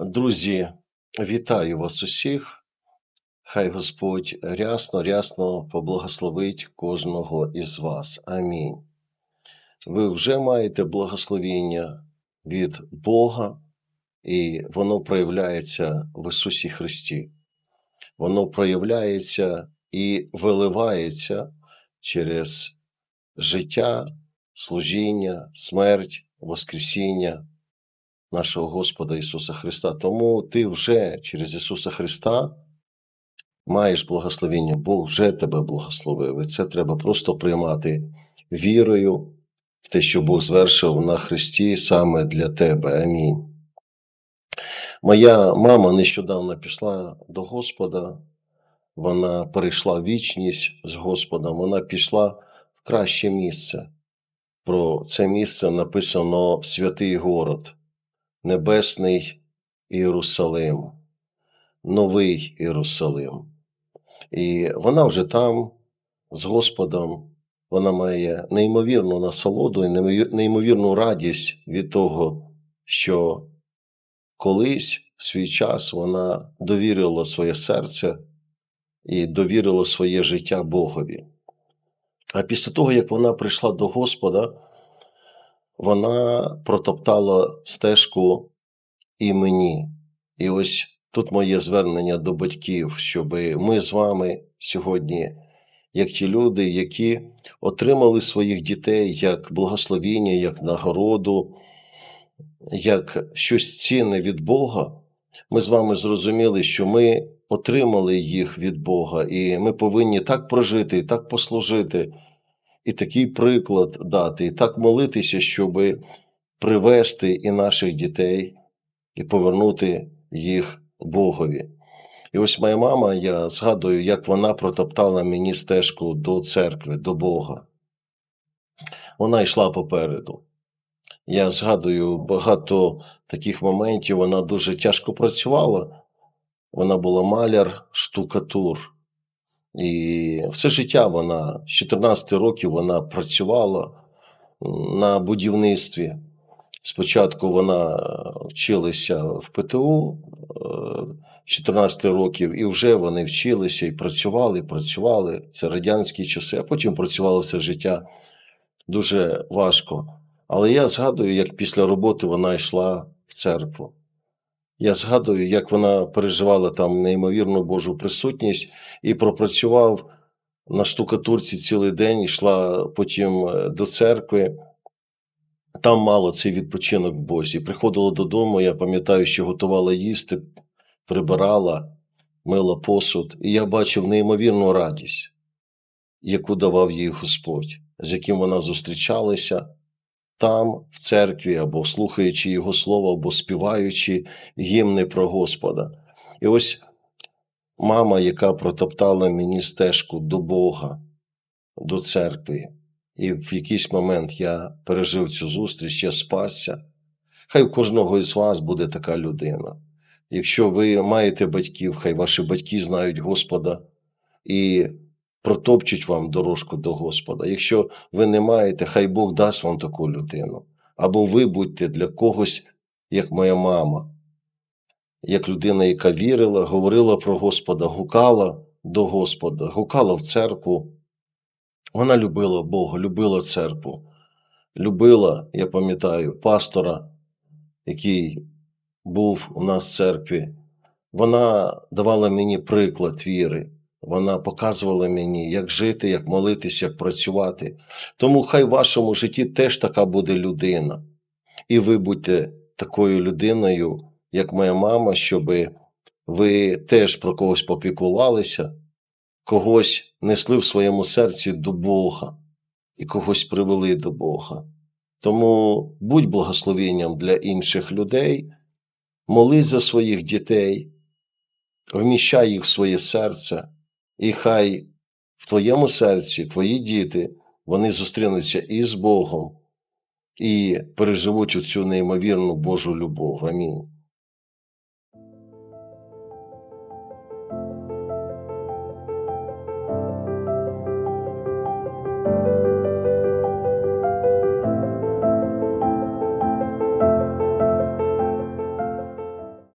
Друзі, вітаю вас усіх. Хай Господь рясно, рясно поблагословить кожного із вас. Амінь. Ви вже маєте благословіння від Бога, і воно проявляється в Ісусі Христі. Воно проявляється і виливається через життя, служіння, смерть, Воскресіння нашого Господа Ісуса Христа. Тому ти вже через Ісуса Христа маєш благословіння, Бог вже тебе благословив. І це треба просто приймати вірою в те, що Бог звершив на Христі саме для тебе. Амінь. Моя мама нещодавно пішла до Господа, вона перейшла вічність з Господом, вона пішла в краще місце. Про це місце написано Святий Город, Небесний Єрусалим, Новий Єрусалим. І вона вже там з Господом, вона має неймовірну насолоду і неймовірну радість від того, що колись в свій час вона довірила своє серце і довірила своє життя Богові. А після того, як вона прийшла до Господа, вона протоптала стежку і мені. І ось тут моє звернення до батьків, щоб ми з вами сьогодні, як ті люди, які отримали своїх дітей як благословіння, як нагороду, як щось цінне від Бога, ми з вами зрозуміли, що ми отримали їх від Бога, і ми повинні так прожити, і так послужити, і такий приклад дати, і так молитися, щоб привести і наших дітей, і повернути їх Богові. І ось моя мама, я згадую, як вона протоптала мені стежку до церкви, до Бога. Вона йшла попереду. Я згадую багато таких моментів, вона дуже тяжко працювала. Вона була маляр, штукатур. І все життя вона з 14 років вона працювала на будівництві. Спочатку вона вчилася в ПТУ 14 років, і вже вони вчилися і працювали, працювали. Це радянські часи, а потім працювали все життя дуже важко. Але я згадую, як після роботи вона йшла в церкву. Я згадую, як вона переживала там неймовірну Божу присутність і пропрацював на штукатурці цілий день, йшла потім до церкви. Там мало цей відпочинок в Бозі. Приходила додому, я пам'ятаю, що готувала їсти, прибирала, мила посуд, і я бачив неймовірну радість, яку давав їй Господь, з яким вона зустрічалася там, в церкві, або слухаючи Його Слово, або співаючи гімни про Господа. І ось мама, яка протоптала мені стежку до Бога, до церкви. І в якийсь момент я пережив цю зустріч, я спасся. Хай у кожного із вас буде така людина. Якщо ви маєте батьків, хай ваші батьки знають Господа і протопчуть вам дорожку до Господа. Якщо ви не маєте, хай Бог дасть вам таку людину. Або ви будьте для когось, як моя мама, як людина, яка вірила, говорила про Господа, гукала до Господа, гукала в церкву. Вона любила Бога, любила церкву, любила, я пам'ятаю, пастора, який був у нас в церкві. Вона давала мені приклад віри. Вона показувала мені, як жити, як молитися, як працювати. Тому хай в вашому житті теж така буде людина. І ви будьте такою людиною, як моя мама, щоб ви теж про когось попіклувалися, когось несли в своєму серці до Бога і когось привели до Бога. Тому будь благословенням для інших людей, молись за своїх дітей, вміщай їх в своє серце. І хай в твоєму серці твої діти вони зустрінуться і з Богом, і переживуть оцю неймовірну Божу любов. Амінь.